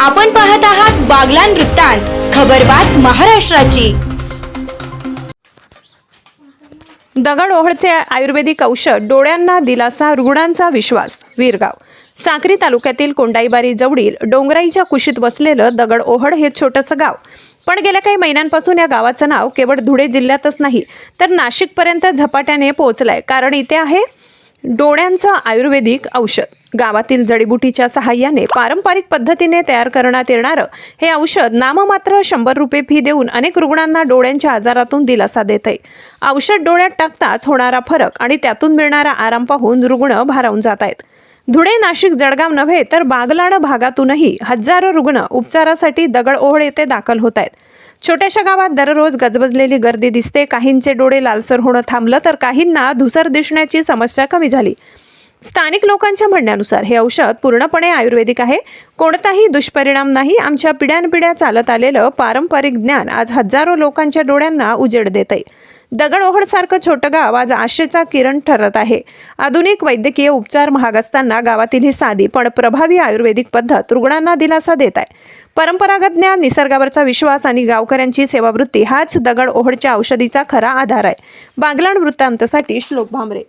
आपण पाहत आहात बागलान वृत्तांत खबरबात महाराष्ट्राची. दगड ओहळचे आयुर्वेदिक औषध डोळ्यांना दिलासा रुग्णांचा विश्वास वीरगाव. साक्री तालुक्यातील कोंडाईबारी जवळील डोंगराईच्या कुशीत वसलेलं दगड ओहळ हे छोटंसं गाव. पण गेल्या काही महिन्यांपासून या गावाचं नाव केवळ धुळे जिल्ह्यातच नाही तर नाशिकपर्यंत झपाट्याने पोहोचलंय. कारण इथे आहे डोळ्यांचं आयुर्वेदिक औषध. गावातील जडीबुटीच्या सहाय्याने पारंपरिक पद्धतीने तयार करण्यात येणारं हे औषध नाममात्र शंभर रुपये फी देऊन अनेक रुग्णांना डोळ्यांच्या आजारातून दिलासा देत आहे औषध डोळ्यात टाकताच होणारा फरक आणि त्यातून मिळणारा आराम पाहून रुग्ण भारावून जात आहेत धुळे नाशिक जळगाव नव्हे तर बागलाण भागातूनही हजारो रुग्ण उपचारासाठी दगड ओहळ येथे दाखल होत आहेत छोट्याशा गावात दररोज गजबजलेली गर्दी दिसते. काहींचे डोळे लालसर होणं थांबलं तर काहींना धुसर दिसण्याची समस्या कमी झाली. स्थानिक लोकांच्या म्हणण्यानुसार हे औषध पूर्णपणे आयुर्वेदिक आहे. कोणताही दुष्परिणाम नाही. आमच्या पिढ्यानपिढ्या चालत आलेलं पारंपरिक ज्ञान आज हजारो लोकांच्या डोळ्यांना उजेड देत आहे दगड ओहडसारखं छोटं गाव आज आशेचा किरण ठरत आहे. आधुनिक वैद्यकीय उपचार महाग असताना गावातील ही साधी पण प्रभावी आयुर्वेदिक पद्धत रुग्णांना दिलासा देत आहे. परंपरागत ज्ञान निसर्गावरचा विश्वास आणि गावकऱ्यांची सेवावृत्ती हाच दगड ओहडच्या औषधीचा खरा आधार आहे. बागलाण वृत्तांतसाठी श्लोक भांबरे